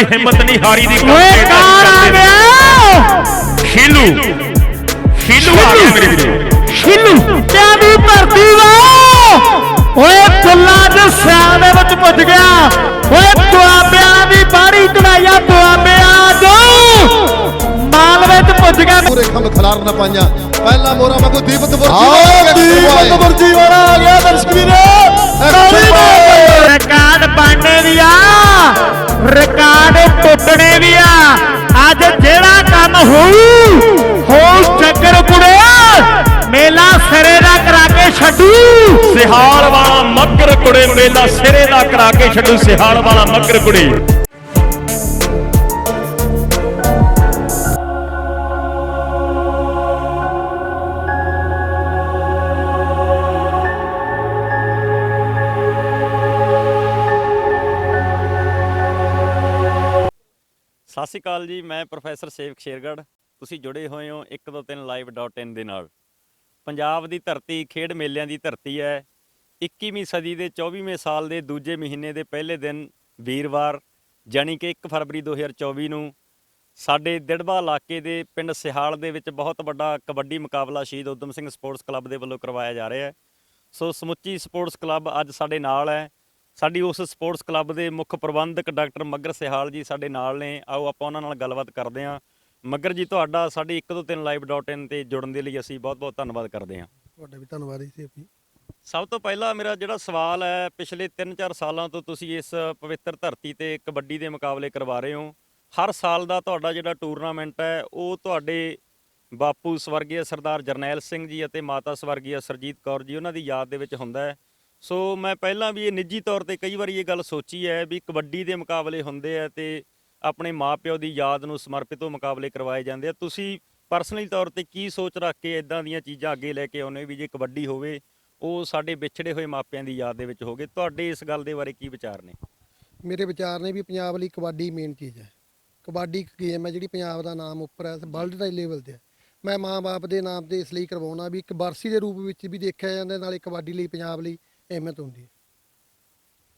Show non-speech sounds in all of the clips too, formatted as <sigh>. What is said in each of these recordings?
ਹਿੰਮਤ ਨਹੀਂ ਹਾਰੀ ਦੀ ਓਏ ਕੌਣ ਆ। ਗਿਆ ਸ਼ੀਲੂ ਸ਼ੀਲੂ ਆ ਗਿਆ ਮੇਰੇ ਵੀਰੇ। ਕਿਆ ਦੀ ਧਰਤੀ ਵਾ! ਓਏ ਫੁੱਲਾਂ ਦੇ ਸਿਆਂ ਦੇ ਵਿੱਚ ਪੁੱਜ ਗਿਆ। ਓਏ ਦੁਆਬਿਆਂ ਦੀ ਬਾੜੀ ਚੜਾਈਆ ਦੁਆਬਿਆਂ ਜੋ ਮਾਲਵੇ ਚ ਪੁੱਜ ਗਿਆ। ਪੂਰੇ ਖੰਭ ਖਲਾਰ ਨਾ ਪਾਈਆਂ। ਪਹਿਲਾ ਮੋਰਾ ਵਾਂਗੂ ਦੀਪਤ ਵਰਜੀ ਵਾਲਾ। ਆ ਗਿਆ ਦਰਸ਼ਕ ਵੀਰੇ। ਰਿਕਾਰਡ ਬਣਨੇ ਵੀ ਆ, ਰਿਕਾਰਡ ਟੁੱਟਣੇ ਵੀ ਆ। ਅੱਜ ਜਿਹੜਾ ਕੰਮ ਹੋਊ ਹੋਊ ਚੱਕਰ ਕੁੜੇ। ਮੇਲਾ ਸਿਰੇ ਦਾ ਕਰਾ ਕੇ ਛੱਡੂ। ਸਿਹਾਲ ਵਾਲਾ ਮੱਗਰ ਕੁੜੇ, ਮੇਲਾ ਸਿਰੇ ਦਾ ਕਰਾ ਕੇ ਛੱਡੂ। ਸਿਹਾਲ ਵਾਲਾ ਮੱਗਰ ਕੁੜੇ। ਅਕਾਲ ਜੀ, ਮੈਂ ਪ੍ਰੋਫੈਸਰ ਸੇਵਕ ਸ਼ੇਰਗੜ੍ਹ ਤੁਸੀਂ ਜੁੜੇ ਹੋਏ ਹੋ 123 live.in ਦੇ ਨਾਲ। ਪੰਜਾਬ ਦੀ ਧਰਤੀ, ਖੇਡ ਮੇਲਿਆਂ ਦੀ ਧਰਤੀ ਹੈ। 21ਵੀਂ ਸਦੀ ਦੇ 24ਵੇਂ ਸਾਲ ਦੇ ਦੂਜੇ ਮਹੀਨੇ ਦੇ ਪਹਿਲੇ ਦਿਨ ਵੀਰਵਾਰ, ਜਾਣੀ ਕਿ 1 ਫਰਵਰੀ 2024 ਨੂੰ ਸਾਡੇ ਦਿੜਬਾ ਇਲਾਕੇ ਦੇ ਪਿੰਡ ਸਿਹਾਲ ਦੇ ਵਿੱਚ ਬਹੁਤ ਵੱਡਾ ਕਬੱਡੀ ਮੁਕਾਬਲਾ ਸ਼ਹੀਦ ਉਦਮ ਸਿੰਘ ਸਪੋਰਟਸ ਕਲੱਬ ਦੇ ਵੱਲੋਂ ਕਰਵਾਇਆ ਜਾ ਰਿਹਾ ਹੈ। ਸੋ ਸਮੁੱਚੀ ਸਪੋਰਟਸ ਕਲੱਬ ਅੱਜ ਸਾਡੇ ਨਾਲ ਹੈ। ਸਾਡੀ ਉਸ ਸਪੋਰਟਸ ਕਲੱਬ ਦੇ ਮੁੱਖ ਪ੍ਰਬੰਧਕ ਡਾਕਟਰ ਮੱਗਰ ਸਿਹਾਲ ਜੀ ਸਾਡੇ ਨਾਲ ਨੇ। ਆਓ ਆਪਾਂ ਉਹਨਾਂ ਨਾਲ ਗੱਲਬਾਤ ਕਰਦੇ ਹਾਂ। ਮੱਗਰ ਜੀ ਤੁਹਾਡਾ ਸਾਡੀ 1 ਤੋਂ 3 live.in ਤੇ ਜੁੜਨ ਦੇ ਲਈ ਅਸੀਂ ਬਹੁਤ-ਬਹੁਤ ਧੰਨਵਾਦ ਕਰਦੇ ਹਾਂ। ਤੁਹਾਡਾ ਵੀ ਧੰਨਵਾਦ ਜੀ ਆਪੀ ਸਭ ਤੋਂ ਪਹਿਲਾਂ ਮੇਰਾ ਜਿਹੜਾ ਸਵਾਲ ਹੈ ਪਿਛਲੇ 3-4 ਸਾਲਾਂ ਤੋਂ ਤੁਸੀਂ ਇਸ ਪਵਿੱਤਰ ਧਰਤੀ ਤੇ ਕਬੱਡੀ ਦੇ ਮੁਕਾਬਲੇ ਕਰਵਾ ਰਹੇ ਹੋ। ਹਰ ਸਾਲ ਦਾ ਤੁਹਾਡਾ ਜਿਹੜਾ ਟੂਰਨਾਮੈਂਟ ਹੈ ਉਹ ਤੁਹਾਡੇ ਬਾਪੂ ਸਵਰਗੀ ਸਰਦਾਰ ਜਰਨੈਲ ਸਿੰਘ ਜੀ ਅਤੇ ਮਾਤਾ ਸਵਰਗੀ ਸਰਜੀਤ ਕੌਰ ਜੀ ਉਹਨਾਂ ਦੀ ਯਾਦ ਦੇ ਵਿੱਚ ਹੁੰਦਾ ਹੈ। ਸੋ ਮੈਂ ਪਹਿਲਾਂ ਵੀ ਇਹ ਨਿੱਜੀ ਤੌਰ ਤੇ ਕਈ ਵਾਰੀ ਇਹ ਗੱਲ ਸੋਚੀ ਹੈ ਵੀ ਕਬੱਡੀ ਦੇ ਮੁਕਾਬਲੇ ਹੁੰਦੇ ਆ ਤੇ ਆਪਣੇ ਮਾਪਿਓ ਦੀ ਯਾਦ ਨੂੰ ਸਮਰਪਿਤ ਉਹ ਮੁਕਾਬਲੇ ਕਰਵਾਏ ਜਾਂਦੇ ਆ। ਤੁਸੀਂ ਪਰਸਨਲੀ ਤੌਰ ਤੇ ਕੀ ਸੋਚ ਰੱਖ ਕੇ ਇਦਾਂ ਦੀਆਂ ਚੀਜ਼ਾਂ ਅੱਗੇ ਲੈ ਕੇ ਆਉਨੇ ਵੀ ਜੇ ਕਬੱਡੀ ਹੋਵੇ, ਉਹ ਸਾਡੇ ਵਿਛੜੇ ਹੋਏ ਮਾਪਿਆਂ ਦੀ ਯਾਦ ਦੇ ਵਿੱਚ ਹੋਗੇ ਤੁਹਾਡੇ ਇਸ ਗੱਲ ਦੇ ਬਾਰੇ ਕੀ ਵਿਚਾਰ ਨੇ? ਮੇਰੇ ਵਿਚਾਰ ਨੇ ਵੀ ਪੰਜਾਬ ਲਈ ਕਬੱਡੀ ਮੇਨ ਚੀਜ਼ ਹੈ। ਕਬੱਡੀ ਇੱਕ ਗੇਮ ਹੈ ਜਿਹੜੀ ਪੰਜਾਬ ਦਾ ਨਾਮ ਉੱਪਰ ਹੈ ਵਰਲਡ ਦਾ ਲੈਵਲ ਤੇ ਹੈ। ਮੈਂ ਮਾਂ-ਬਾਪ ਦੇ ਨਾਮ ਤੇ ਇਸ ਲਈ ਕਰਵਾਉਣਾ ਵੀ ਇੱਕ ਬਰਸੀ ਦੇ ਰੂਪ ਵਿੱਚ ਵੀ ਦੇਖਿਆ ਜਾਂਦਾ, ਨਾਲੇ ਕਬੱਡੀ ਲਈ ਪੰਜਾਬ ਲਈ ਅਹਿਮੀਅਤ ਹੁੰਦੀ ਹੈ।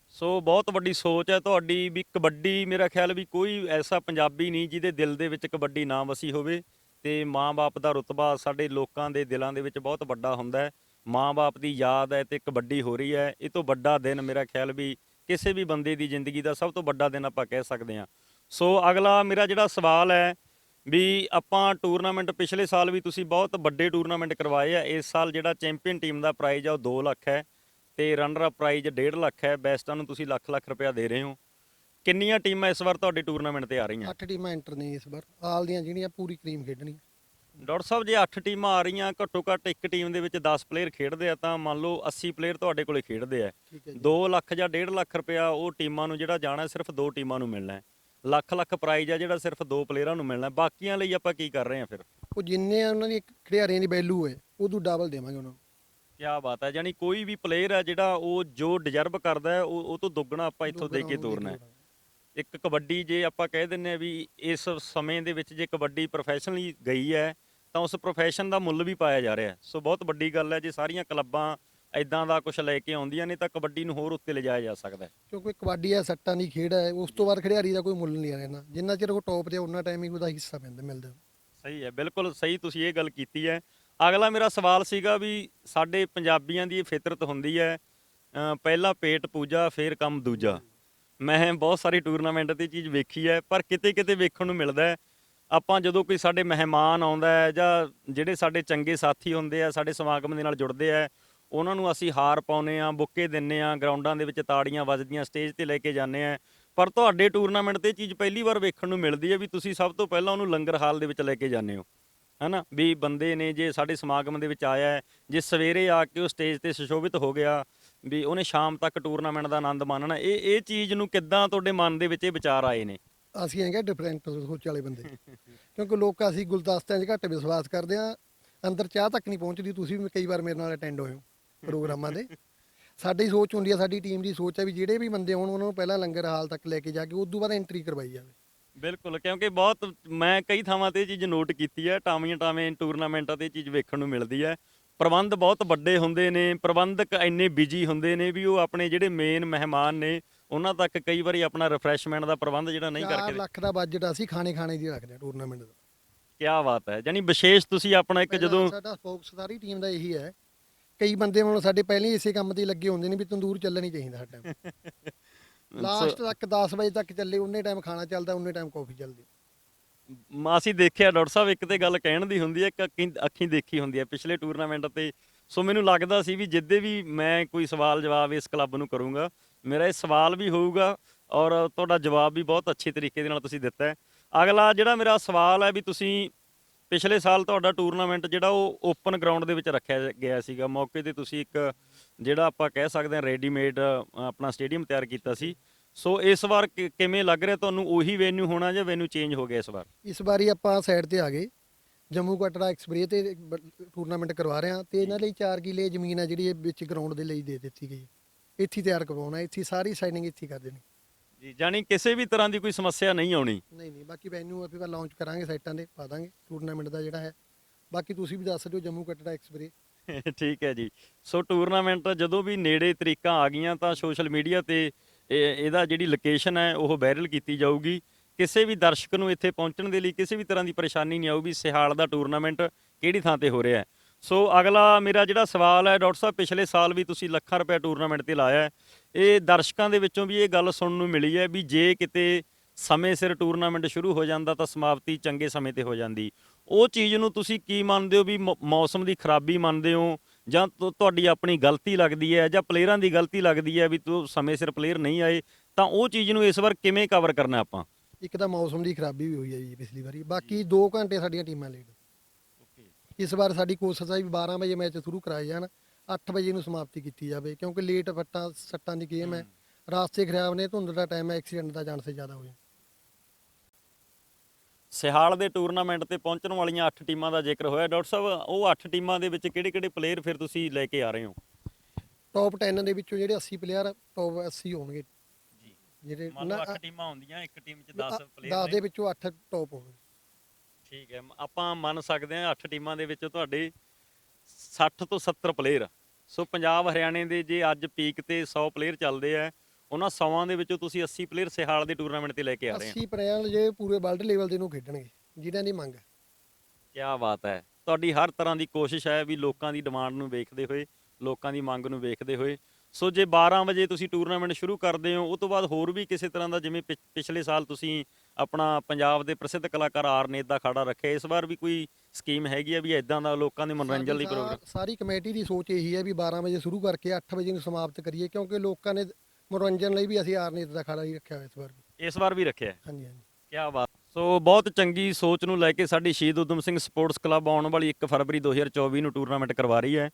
ਸੋ ਬਹੁਤ ਵੱਡੀ ਸੋਚ ਹੈ ਤੁਹਾਡੀ ਵੀ ਕਬੱਡੀ ਮੇਰਾ ਖਿਆਲ ਵੀ ਕੋਈ ਐਸਾ ਪੰਜਾਬੀ ਨਹੀਂ ਜਿਹਦੇ ਦਿਲ ਦੇ ਵਿੱਚ ਕਬੱਡੀ ਨਾ ਵਸੀ ਹੋਵੇ ਤੇ ਮਾਂ-ਬਾਪ ਦਾ ਰੁਤਬਾ ਸਾਡੇ ਲੋਕਾਂ ਦੇ ਦਿਲਾਂ ਦੇ ਵਿੱਚ ਬਹੁਤ ਵੱਡਾ ਹੁੰਦਾ ਹੈ। ਮਾਂ-ਬਾਪ ਦੀ ਯਾਦ ਹੈ ਤੇ ਕਬੱਡੀ ਹੋ ਰਹੀ ਹੈ। ਇਹ ਤੋਂ ਵੱਡਾ ਦਿਨ ਮੇਰਾ ਖਿਆਲ ਵੀ ਕਿਸੇ ਵੀ ਬੰਦੇ ਦੀ ਜ਼ਿੰਦਗੀ ਦਾ ਸਭ ਤੋਂ ਵੱਡਾ ਦਿਨ ਆਪਾਂ ਕਹਿ ਸਕਦੇ ਹਾਂ। ਸੋ ਅਗਲਾ ਮੇਰਾ ਜਿਹੜਾ ਸਵਾਲ ਹੈ ਵੀ ਆਪਾਂ ਟੂਰਨਾਮੈਂਟ ਪਿਛਲੇ ਸਾਲ ਵੀ ਤੁਸੀਂ ਬਹੁਤ ਵੱਡੇ ਟੂਰਨਾਮੈਂਟ ਕਰਵਾਏ ਆ। ਇਸ ਸਾਲ ਜਿਹੜਾ ਚੈਂਪੀਅਨ ਟੀਮ ਦਾ ਪ੍ਰਾਈਜ਼ ਆ ਉਹ 2 ਲੱਖ ਹੈ। ਤੇ ਰਨਰ ਅਪ ਪ੍ਰਾਈਜ਼ 1.5 ਲੱਖ ਹੈ ਬੈਸਟਾਂ ਨੂੰ ਤੁਸੀਂ ਲੱਖ ਲੱਖ ਰੁਪਇਆ ਦੇ ਰਹੇ ਹੋ। ਕਿੰਨੀਆਂ ਟੀਮਾਂ ਇਸ ਵਾਰ ਤੁਹਾਡੇ ਟੂਰਨਾਮੈਂਟ ਤੇ ਆ ਰਹੀਆਂ? ਅੱਠ ਟੀਮਾਂ ਐਂਟਰ ਨੇ ਇਸ ਵਾਰ। ਆਲ ਦੀਆਂ ਜਿਹੜੀਆਂ ਪੂਰੀ ਕਰੀਮ ਖੇਡਣੀ ਡਾਕਟਰ ਸਾਹਿਬ ਜੇ 8 ਟੀਮਾਂ ਆ ਰਹੀਆਂ ਘੱਟੋ ਘੱਟ ਇੱਕ ਟੀਮ ਦੇ ਵਿੱਚ 10 ਪਲੇਅਰ ਖੇਡਦੇ ਆ ਤਾਂ ਮੰਨ ਲਓ 80 ਪਲੇਅਰ ਤੁਹਾਡੇ ਕੋਲੇ ਖੇਡਦੇ ਆ। ਠੀਕ ਹੈ ਜੀ। 2 ਲੱਖ ਜਾਂ 1.5 ਲੱਖ ਰੁਪਇਆ ਉਹ ਟੀਮਾਂ ਨੂੰ ਜਿਹੜਾ ਜਾਣਾ ਸਿਰਫ ਦੋ ਟੀਮਾਂ ਨੂੰ ਮਿਲਣਾ ਹੈ। ਲੱਖ ਲੱਖ ਪ੍ਰਾਈਜ਼ ਆ ਜਿਹੜਾ ਸਿਰਫ ਦੋ ਪਲੇਅਰਾਂ ਨੂੰ ਮਿਲਣਾ। ਬਾਕੀਆਂ ਲਈ ਆਪਾਂ ਕੀ ਕਰ ਰਹੇ ਹਾਂ ਫਿਰ? ਉਹ ਜਿੰਨੇ ਉਹਨਾਂ ਦੀ ਖਿਡਾਰੀਆਂ ਦੀ ਵੈਲਿਊ ਹੈ ਉਦੋਂ ਡਬਲ ਦੇਵਾਂਗੇ ਉਹਨਾਂ ਨੂੰ। ਕਿਆ ਬਾਤ ਹੈ ਯਾਨੀ ਕੋਈ ਵੀ ਪਲੇਅਰ ਹੈ ਜਿਹੜਾ ਉਹ ਜੋ ਡਿਜ਼ਰਵ ਕਰਦਾ ਹੈ ਉਹ ਉਹ ਤੋਂ ਦੁੱਗਣਾ ਆਪਾਂ ਇੱਥੋਂ ਦੇ ਕੇ ਤੋਰਨਾ ਹੈ। ਇੱਕ ਕਬੱਡੀ ਜੇ ਆਪਾਂ ਕਹਿ ਦਿੰਨੇ ਆ ਵੀ ਇਸ ਸਮੇਂ ਦੇ ਵਿੱਚ ਜੇ ਕਬੱਡੀ ਪ੍ਰੋਫੈਸ਼ਨਲੀ ਗਈ ਹੈ ਤਾਂ ਉਸ ਪ੍ਰੋਫੈਸ਼ਨ ਦਾ ਮੁੱਲ ਵੀ ਪਾਇਆ ਜਾ ਰਿਹਾ ਸੋ ਬਹੁਤ ਵੱਡੀ ਗੱਲ ਹੈ ਜੇ ਸਾਰੀਆਂ ਕਲੱਬਾਂ ਇਦਾਂ ਦਾ ਕੁਝ ਲੈ ਕੇ ਆਉਂਦੀਆਂ ਨੇ ਤਾਂ ਕਬੱਡੀ ਨੂੰ ਹੋਰ ਉੱਤੇ ਲਿਜਾਇਆ ਜਾ ਸਕਦਾ ਹੈ। ਕਿਉਂਕਿ ਕਬੱਡੀ ਹੈ ਸੱਟਾਂ ਦੀ ਖੇਡ ਹੈ ਉਸ ਤੋਂ ਬਾਅਦ ਖਿਡਾਰੀ ਦਾ ਕੋਈ ਮੁੱਲ ਨਹੀਂ ਰਹਿਣਾ ਜਿੰਨਾ ਚਿਰ ਉਹ ਟੌਪ ਤੇ ਉਹਨਾਂ ਟਾਈਮ ਹੀ ਉਹਦਾ ਹਿੱਸਾ ਮਿਲਦਾ ਮਿਲਦਾ ਸਹੀ ਹੈ ਬਿਲਕੁਲ ਸਹੀ ਤੁਸੀਂ ਇਹ ਗੱਲ ਕੀਤੀ ਹੈ। ਅਗਲਾ ਮੇਰਾ ਸਵਾਲ ਸੀਗਾ ਵੀ ਸਾਡੇ ਪੰਜਾਬੀਆਂ ਦੀ ਇਹ ਫਿਤਰਤ ਹੁੰਦੀ ਹੈ ਅ, ਪਹਿਲਾਂ ਪੇਟ ਪੂਜਾ ਫਿਰ ਕੰਮ ਦੂਜਾ। ਮੈਂ ਬਹੁਤ ਸਾਰੀ ਟੂਰਨਾਮੈਂਟ ਤੇ ਚੀਜ਼ ਵੇਖੀ ਹੈ ਪਰ ਕਿਤੇ ਕਿਤੇ ਵੇਖਣ ਨੂੰ ਮਿਲਦਾ ਹੈ ਆਪਾਂ ਜਦੋਂ ਕੋਈ ਸਾਡੇ ਮਹਿਮਾਨ ਆਉਂਦਾ ਹੈ ਜਾਂ ਜਿਹੜੇ ਸਾਡੇ ਚੰਗੇ ਸਾਥੀ ਹੁੰਦੇ ਆ ਸਾਡੇ ਸਮਾਗਮ ਦੇ ਨਾਲ ਜੁੜਦੇ ਆ ਉਹਨਾਂ ਨੂੰ ਅਸੀਂ ਹਾਰ ਪਾਉਨੇ ਆ ਬੁੱਕੇ ਦਿੰਨੇ ਆ ਗਰਾਊਂਡਾਂ ਦੇ ਵਿੱਚ ਤਾੜੀਆਂ ਵੱਜਦੀਆਂ ਸਟੇਜ ਤੇ ਲੈ ਕੇ ਜਾਂਦੇ ਆ ਪਰ ਤੁਹਾਡੇ ਟੂਰਨਾਮੈਂਟ ਤੇ ਚੀਜ਼ ਪਹਿਲੀ ਵਾਰ ਵੇਖਣ ਨੂੰ ਮਿਲਦੀ ਹੈ ਵੀ ਤੁਸੀਂ ਸਭ ਤੋਂ ਪਹਿਲਾਂ ਉਹਨੂੰ ਲੰਗਰ ਹਾਲ ਦੇ ਵਿੱਚ ਲੈ ਕੇ ਜਾਂਦੇ ਹੋ। ਹਨਾ? ਵੀ ਬੰਦੇ ਨੇ ਜੇ ਸਾਡੇ ਸਮਾਗਮ ਦੇ ਵਿੱਚ ਆਇਆ ਹੈ, ਜੇ ਸਵੇਰੇ ਆ ਕੇ ਉਹ ਸਟੇਜ ਤੇ ਸੁਸ਼ੋਭਿਤ ਹੋ ਗਿਆ, ਵੀ ਉਹਨੇ ਸ਼ਾਮ ਤੱਕ ਟੂਰਨਾਮੈਂਟ ਦਾ ਆਨੰਦ ਮਾਣਨਾ, ਇਹ ਇਹ ਚੀਜ਼ ਨੂੰ ਕਿੱਦਾਂ ਤੁਹਾਡੇ ਮਨ ਦੇ ਵਿੱਚ ਇਹ ਵਿਚਾਰ ਆਏ ਨੇ? ਅਸੀਂ ਹੈਗੇ ਡਿਫਰੈਂਟ ਸੋਚ ਵਾਲੇ ਬੰਦੇ। ਕਿਉਂਕਿ ਲੋਕ ਅਸੀਂ ਗੁਲਦਸਤਿਆਂ 'ਚ ਘੱਟ ਵਿਸ਼ਵਾਸ ਕਰਦੇ ਆ ਅੰਦਰ ਚਾਹ ਤੱਕ ਨਹੀਂ ਪਹੁੰਚਦੀ, ਤੁਸੀਂ ਵੀ ਕਈ ਵਾਰ ਮੇਰੇ ਨਾਲ ਅਟੈਂਡ ਹੋਏ ਹੋ ਪ੍ਰੋਗਰਾਮਾਂ ਦੇ। ਸਾਡੀ ਸੋਚ ਹੁੰਦੀ ਆ, ਸਾਡੀ ਟੀਮ ਦੀ ਸੋਚ ਹੈ ਵੀ ਜਿਹੜੇ ਵੀ ਬੰਦੇ ਆਉਣ, ਉਹਨਾਂ ਨੂੰ ਪਹਿਲਾਂ ਲੰਗਰ ਹਾਲ ਤੱਕ ਲੈ ਕੇ ਜਾ ਕੇ ਉਸ ਤੋਂ ਬਾਅਦ ਐਂਟਰੀ ਕਰਵਾਈ ਜਾਵੇ। ਬਿਲਕੁਲ ਕਿਉਂਕਿ ਬਹੁਤ ਮੈਂ ਕਈ ਥਾਵਾਂ ਤੇ ਇਹ ਚੀਜ਼ ਨੋਟ ਕੀਤੀ ਹੈ ਟਾਵੀਆਂ ਟਾਵੇਂ ਟੂਰਨਾਮੈਂਟਾਂ ਤੇ ਇਹ ਚੀਜ਼ ਵੇਖਣ ਨੂੰ ਮਿਲਦੀ ਹੈ। ਪ੍ਰਬੰਧ ਬਹੁਤ ਵੱਡੇ ਹੁੰਦੇ ਨੇ ਪ੍ਰਬੰਧਕ ਇੰਨੇ ਬਿਜ਼ੀ ਹੁੰਦੇ ਨੇ ਵੀ ਉਹ ਆਪਣੇ ਜਿਹੜੇ ਮੇਨ ਮਹਿਮਾਨ ਨੇ ਉਹਨਾਂ ਤੱਕ ਕਈ ਵਾਰੀ ਆਪਣਾ ਰਿਫਰੈਸ਼ਮੈਂਟ ਦਾ ਪ੍ਰਬੰਧ ਜਿਹੜਾ ਨਹੀਂ 4 ਕਰਕੇ ਲੱਖ ਦਾ ਬਜਟ ਅਸੀਂ ਖਾਣੇ ਖਾਣੇ ਦੀ ਰੱਖਦੇ ਹਾਂ ਟੂਰਨਾਮੈਂਟ ਦਾ। ਕਿਆ ਬਾਤ ਹੈ ਯਾਨੀ ਵਿਸ਼ੇਸ਼ ਤੁਸੀਂ ਆਪਣਾ ਇੱਕ ਪਹਿਲਾਂ ਜਦੋਂ ਸਾਡਾ ਫੋਕਸ ਸਾਰੀ ਟੀਮ ਦਾ ਇਹੀ ਹੈ। ਕਈ ਬੰਦੇ ਹੁਣ ਸਾਡੇ ਪਹਿਲੇ ਹੀ ਇਸੇ ਕੰਮ ਤੇ ਹੀ ਲੱਗੇ ਹੁੰਦੇ ਨੇ ਵੀ ਤੰਦੂਰ ਚੱਲਣੀ ਚਾਹੀਦਾ ਟਾਈਮ <laughs> ਲਾਸਟ ਤੱਕ 10 ਵਜੇ ਤੱਕ ਚੱਲੇ ਉਨੇ ਟਾਈਮ ਖਾਣਾ ਚੱਲਦਾ ਉਨੇ ਟਾਈਮ ਕਾਫੀ ਚੱਲਦੀ। ਮ- ਅਸੀਂ ਦੇਖਿਆ ਡਾਕਟਰ ਸਾਹਿਬ ਇੱਕ ਤੇ ਗੱਲ ਕਹਿਣ ਦੀ ਹੁੰਦੀ ਹੈ ਇੱਕ ਅੱਖੀਂ ਅੱਖੀਂ ਦੇਖੀ ਹੁੰਦੀ ਹੈ ਪਿਛਲੇ ਟੂਰਨਾਮੈਂਟ ਤੇ। ਸੋ ਮੈਨੂੰ ਲੱਗਦਾ ਸੀ ਵੀ ਜਿੱਦੇ ਵੀ ਮੈਂ ਕੋਈ ਸਵਾਲ ਜਵਾਬ ਇਸ ਕਲੱਬ ਨੂੰ ਕਰੂੰਗਾ ਮੇਰਾ ਇਹ ਸਵਾਲ ਵੀ ਹੋਊਗਾ ਔਰ ਤੁਹਾਡਾ ਜਵਾਬ ਵੀ ਬਹੁਤ ਅੱਛੇ ਤਰੀਕੇ ਦੇ ਨਾਲ ਤੁਸੀਂ ਦਿੱਤਾ ਹੈ। ਅਗਲਾ ਜਿਹੜਾ ਮੇਰਾ ਸਵਾਲ ਹੈ ਵੀ ਤੁਸੀਂ ਪਿਛਲੇ ਸਾਲ ਤੁਹਾਡਾ ਟੂਰਨਾਮੈਂਟ ਜਿਹੜਾ ਉਹ ਓਪਨ ਗਰਾਊਂਡ ਦੇ ਵਿੱਚ ਰੱਖਿਆ ਗਿਆ ਸੀਗਾ ਮੌਕੇ ਤੇ ਤੁਸੀਂ ਇੱਕ ਜਿਹੜਾ ਆਪਾਂ ਕਹਿ ਸਕਦੇ ਹਾਂ ਰੈਡੀਮੇਡ ਆਪਣਾ ਸਟੇਡੀਅਮ ਤਿਆਰ ਕੀਤਾ ਸੀ। ਸੋ ਇਸ ਵਾਰ ਕਿਵੇਂ ਲੱਗ ਰਿਹਾ? ਤੁਹਾਨੂੰ ਉਹੀ ਵੈਨਿਊ ਹੋਣਾ ਜਾਂ ਵੈਨਿਊ ਚੇਂਜ ਹੋ ਗਿਆ ਇਸ ਵਾਰ? ਇਸ ਵਾਰੀ ਆਪਾਂ ਸਾਈਡ ਤੇ ਆ ਗਏ। ਜੰਮੂ ਕਟੜਾ ਐਕਸਪ੍ਰੇਸ ਤੇ ਟੂਰਨਾਮੈਂਟ ਕਰਵਾ ਰਹੇ ਹਾਂ ਤੇ ਇਹਨਾਂ ਲਈ 4 ਕਿਲੇ ਜ਼ਮੀਨ ਹੈ ਜਿਹੜੀ ਵਿੱਚ ਗਰਾਊਂਡ ਦੇ ਲਈ ਦੇ ਦਿੱਤੀ ਗਈ। ਇੱਥੇ ਤਿਆਰ ਕਰਵਾਉਣਾ ਇੱਥੇ ਸਾਰੀ ਸਾਈਨਿੰਗ ਇੱਥੇ ਕਰ ਦੇਣੀ। ਜੀ ਜਾਨੀ ਕਿਸੇ ਵੀ ਤਰ੍ਹਾਂ ਦੀ ਕੋਈ ਸਮੱਸਿਆ ਨਹੀਂ ਆਉਣੀ। ਨਹੀਂ ਨਹੀਂ ਬਾਕੀ ਵੈਨਿਊ ਆਪਾਂ ਲਾਂਚ ਕਰਾਂਗੇ ਸਾਈਟਾਂ ਤੇ ਪਾ ਦਾਂਗੇ। ਟੂਰਨਾਮੈਂਟ ਦਾ ਜਿਹੜਾ ਹੈ। ਬਾਕੀ ਤੁਸੀਂ ਵੀ ਦੱਸ ਦਿਓ ਜੰਮੂ ਕਟੜਾ ਐਕਸਪ੍ਰੇਸ ਠੀਕ ਹੈ ਜੀ। ਸੋ ਟੂਰਨਾਮੈਂਟ ਜਦੋਂ ਵੀ ਨੇੜੇ ਤਰੀਕਾਂ ਆ ਗਈਆਂ ਤਾਂ ਸੋਸ਼ਲ ਮੀਡੀਆ ਤੇ ਇਹ- ਇਹਦਾ ਜਿਹੜੀ ਲੋਕੇਸ਼ਨ ਹੈ, ਉਹ ਵਾਇਰਲ ਕੀਤੀ ਜਾਊਗੀ। ਕਿਸੇ ਵੀ ਦਰਸ਼ਕ ਨੂੰ ਇੱਥੇ ਪਹੁੰਚਣ ਦੇ ਲਈ ਕਿਸੇ ਵੀ ਤਰ੍ਹਾਂ ਦੀ ਪਰੇਸ਼ਾਨੀ ਨਹੀਂ ਆਊਗੀ। ਸਿਹਾਲ ਦਾ ਟੂਰਨਾਮੈਂਟ ਕਿਹੜੀ ਥਾਂ ਤੇ ਹੋ ਰਿਹਾ ਹੈ? ਸੋ ਅਗਲਾ ਮੇਰਾ ਜਿਹੜਾ ਸਵਾਲ ਹੈ, ਡਾਕਟਰ ਸਾਹਿਬ, ਪਿਛਲੇ ਸਾਲ ਵੀ ਤੁਸੀਂ ਲੱਖਾਂ ਰੁਪਏ ਟੂਰਨਾਮੈਂਟ ਤੇ ਲਾਇਆ ਹੈ। ਇਹ ਦਰਸ਼ਕਾਂ ਦੇ ਵਿੱਚੋਂ ਵੀ ਇਹ ਗੱਲ ਸੁਣਨ ਨੂੰ ਮਿਲੀ ਹੈ ਵੀ ਜੇ ਕਿਤੇ ਸਮੇਂ ਸਿਰ ਟੂਰਨਾਮੈਂਟ ਸ਼ੁਰੂ ਹੋ ਜਾਂਦਾ ਤਾਂ ਸਮਾਪਤੀ ਚੰਗੇ ਸਮੇਂ ਤੇ ਹੋ ਜਾਂਦੀ। ਉਹ ਚੀਜ਼ ਨੂੰ ਤੁਸੀਂ ਕੀ ਮੰਨਦੇ ਹੋ ਵੀ ਮੌਸਮ ਦੀ ਖਰਾਬੀ ਮੰਨਦੇ ਹੋ? ਜਾਂ ਤੁਹਾਡੀ ਆਪਣੀ ਗਲਤੀ ਲੱਗਦੀ ਹੈ ਜਾਂ ਪਲੇਅਰਾਂ ਦੀ ਗਲਤੀ ਲੱਗਦੀ ਹੈ ਵੀ ਤੂੰ ਸਮੇਂ ਸਿਰ ਪਲੇਅਰ ਨਹੀਂ ਆਏ? ਤਾਂ ਉਹ ਚੀਜ਼ ਨੂੰ ਇਸ ਵਾਰ ਕਿਵੇਂ ਕਵਰ ਕਰਨਾ ਆਪਾਂ? ਇੱਕ ਤਾਂ ਮੌਸਮ ਦੀ ਖਰਾਬੀ ਵੀ ਹੋਈ ਹੈ ਜੀ ਪਿਛਲੀ ਵਾਰੀ। ਬਾਕੀ 2 ਘੰਟੇ ਸਾਡੀਆਂ ਟੀਮਾਂ ਲੇਟ ਇਸ ਵਾਰ ਸਾਡੀ ਕੋਸ਼ਿਸ਼ ਹੈ ਵੀ 12 ਵਜੇ ਮੈਚ ਸ਼ੁਰੂ ਕਰਾਏ ਜਾਣ 8 ਵਜੇ ਨੂੰ ਸਮਾਪਤੀ ਕੀਤੀ ਜਾਵੇ ਕਿਉਂਕਿ ਲੇਟ ਫੱਟਾਂ ਸੱਟਾਂ ਦੀ ਗੇਮ ਹੈ। ਰਾਸਤੇ ਖਰਾਬ ਨੇ ਧੁੰਦ ਦਾ ਟਾਈਮ ਹੈ ਐਕਸੀਡੈਂਟ ਦਾ ਚਾਂਸ ਜ਼ਿਆਦਾ ਹੋ ਜਾਂਦਾ ਸਿਹਾਲ ਦੇ ਟੂਰਨਾਮੈਂਟ ਤੇ ਪਹੁੰਚਣ ਵਾਲੀਆਂ 8 ਟੀਮਾਂ ਦਾ ਜ਼ਿਕਰ ਹੋਇਆ। ਡਾਕਟਰ ਸਾਹਿਬ ਉਹ 8 ਟੀਮਾਂ ਦੇ ਵਿੱਚ ਕਿਹੜੇ-ਕਿਹੜੇ ਪਲੇਅਰ ਫਿਰ ਤੁਸੀਂ ਲੈ ਕੇ ਆ ਰਹੇ ਹੋ? ਟੌਪ 10 ਦੇ ਵਿੱਚੋਂ ਜਿਹੜੇ 80 ਪਲੇਅਰ ਟੌਪ 80 ਹੋਣਗੇ। ਜੀ। ਜਿਹੜੇ ਮੰਨ ਲਓ 8 ਟੀਮਾਂ ਹੁੰਦੀਆਂ ਇੱਕ ਟੀਮ 'ਚ 10 10 ਪਲੇਅਰ ਦੇ ਨੇ। ਵਿੱਚੋਂ 8 ਟੌਪ ਹੋਣਗੇ। ਠੀਕ ਹੈ। ਆਪਾਂ ਮੰਨ ਸਕਦੇ ਹਾਂ 8 ਟੀਮਾਂ ਦੇ ਵਿੱਚ ਤੁਹਾਡੇ 60 ਤੋਂ 70 ਪਲੇਅਰ ਸੋ ਪੰਜਾਬ ਹਰਿਆਣੇ ਦੇ ਜੇ ਅੱਜ ਪੀਕ ਤੇ 100 ਪਲੇਅਰ ਚੱਲਦੇ ਆ ਉਹਨਾਂ 100ਾਂ ਦੇ ਵਿੱਚੋਂ ਤੁਸੀਂ 80 ਪਲੇਅਰ ਸਿਹਾਲ ਦੇ ਟੂਰਨਾਮੈਂਟ ਤੇ ਲੈ ਕੇ ਆ ਰਹੇ ਹੋ। 80 ਪਲੇਅਰ ਜੇ ਪੂਰੇ ਵਰਲਡ ਲੈਵਲ ਦੇ ਨੂੰ ਖੇਡਣਗੇ ਜਿਨ੍ਹਾਂ ਦੀ ਮੰਗ ਹੈ। ਕਿਆ ਬਾਤ ਹੈ। ਤੁਹਾਡੀ ਹਰ ਤਰ੍ਹਾਂ ਦੀ ਕੋਸ਼ਿਸ਼ ਹੈ ਵੀ ਲੋਕਾਂ ਦੀ ਡਿਮਾਂਡ ਨੂੰ ਵੇਖਦੇ ਹੋਏ ਲੋਕਾਂ ਦੀ ਮੰਗ ਨੂੰ ਵੇਖਦੇ ਹੋਏ। ਸੋ ਜੇ 12 ਵਜੇ ਤੁਸੀਂ ਟੂਰਨਾਮੈਂਟ ਸ਼ੁਰੂ ਕਰਦੇ ਹੋ ਉਹ ਤੋਂ ਬਾਅਦ ਹੋਰ ਵੀ ਕਿਸੇ ਤਰ੍ਹਾਂ ਦਾ ਜਿਵੇਂ ਪਿਛ- ਪਿਛਲੇ ਸਾਲ ਤੁਸੀਂ ਆਪਣਾ ਪੰਜਾਬ ਦੇ ਪ੍ਰਸਿੱਧ ਕਲਾਕਾਰ ਆਰਨੇਤ ਦਾ ਖਾੜਾ ਰੱਖਿਆ ਇਸ ਵਾਰ ਵੀ ਕੋਈ ਸਕੀਮ ਹੈਗੀ ਆ ਵੀ ਐਦਾਂ ਦਾ ਲੋਕਾਂ ਦੇ ਮਨੋਰੰਜਨ ਲਈ ਪ੍ਰੋਗਰਾਮ ਸਾਰੀ ਕਮੇਟੀ ਦੀ ਸੋਚ ਇਹੀ ਹੈ ਵੀ 12 ਵਜੇ ਸ਼ੁਰੂ ਕਰਕੇ 8 ਵਜੇ ਨੂੰ ਸਮਾਪਤ ਕਰੀਏ ਕਿਉਂਕਿ ਲੋਕਾਂ ਨੇ ਮਨੋਰੰਜਨ ਲਈ ਵੀ ਅਸੀਂ ਆਰਨੀਤ ਦਾ ਖਾੜਾ ਹੀ ਰੱਖਿਆ ਹੋਇਆ ਇਸ ਵਾਰ ਵੀ। ਇਸ ਵਾਰ ਵੀ ਰੱਖਿਆ ਹੈ। ਹਾਂਜੀ ਹਾਂਜੀ। ਕਿਆ ਬਾਤ। ਸੋ ਬਹੁਤ ਚੰਗੀ ਸੋਚ ਨੂੰ ਲੈ ਕੇ ਸਾਡੀ ਸ਼ਹੀਦ ਉਦਮ ਸਿੰਘ ਸਪੋਰਟਸ ਕਲੱਬ ਆਉਣ ਵਾਲੀ 1 ਫਰਵਰੀ 2024 ਨੂੰ ਟੂਰਨਾਮੈਂਟ ਕਰਵਾ ਰਹੀ ਹੈ।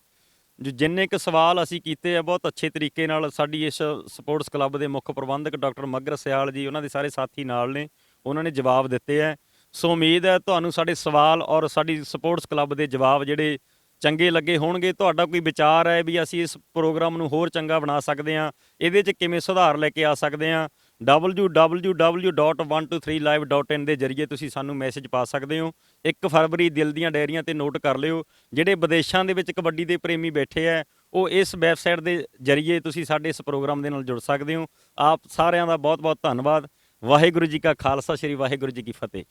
ਜੋ ਜਿੰਨੇ ਕੁ ਸਵਾਲ ਅਸੀਂ ਕੀਤੇ ਆ ਬਹੁਤ ਅੱਛੇ ਤਰੀਕੇ ਨਾਲ ਸਾਡੀ ਇਸ ਸਪੋਰਟਸ ਕਲੱਬ ਦੇ ਮੁੱਖ ਪ੍ਰਬੰਧਕ ਡਾਕਟਰ ਮੱਗਰ ਸਿਆਲ ਜੀ ਉਹਨਾਂ ਦੇ ਸਾਰੇ ਸਾਥੀ ਨਾਲ ਨੇ ਉਹਨਾਂ ਨੇ ਜਵਾਬ ਦਿੱਤੇ ਹੈ। ਸੋ ਉਮੀਦ ਹੈ ਤੁਹਾਨੂੰ ਸਾਡੇ ਸਵਾਲ ਔਰ ਸਾਡੀ ਸਪੋਰਟਸ ਕਲੱਬ ਦੇ ਜਵਾਬ ਜਿਹੜੇ ਚੰਗੇ ਲੱਗੇ ਹੋਣਗੇ, ਤੁਹਾਡਾ ਕੋਈ ਵਿਚਾਰ ਹੈ ਵੀ ਅਸੀਂ ਇਸ ਪ੍ਰੋਗਰਾਮ ਨੂੰ ਹੋਰ ਚੰਗਾ ਬਣਾ ਸਕਦੇ ਹਾਂ? ਇਹਦੇ 'ਚ ਕਿਵੇਂ ਸੁਧਾਰ ਲੈ ਕੇ ਆ ਸਕਦੇ ਹਾਂ? www.123live.in ਦੇ ਜਰੀਏ ਤੁਸੀਂ ਸਾਨੂੰ ਮੈਸੇਜ ਪਾ ਸਕਦੇ ਹੋ। 1 ਫਰਵਰੀ ਦਿਲ ਦੀਆਂ ਡਾਇਰੀਆਂ ਤੇ ਨੋਟ ਕਰ ਲਿਓ। ਜਿਹੜੇ ਵਿਦੇਸ਼ਾਂ ਦੇ ਵਿੱਚ ਕਬੱਡੀ ਦੇ ਪ੍ਰੇਮੀ ਬੈਠੇ ਆ ਉਹ ਇਸ ਵੈਬਸਾਈਟ ਦੇ ਜਰੀਏ ਤੁਸੀਂ ਸਾਡੇ ਇਸ ਪ੍ਰੋਗਰਾਮ ਦੇ ਨਾਲ ਜੁੜ ਸਕਦੇ ਹੋ। ਆਪ ਸਾਰਿਆਂ ਦਾ ਬਹੁਤ ਬਹੁਤ ਧੰਨਵਾਦ। ਵਾਹਿਗੁਰੂ ਜੀ ਕਾ ਖਾਲਸਾ, ਸ੍ਰੀ ਵਾਹਿਗੁਰੂ ਜੀ ਕੀ ਫਤਿਹ।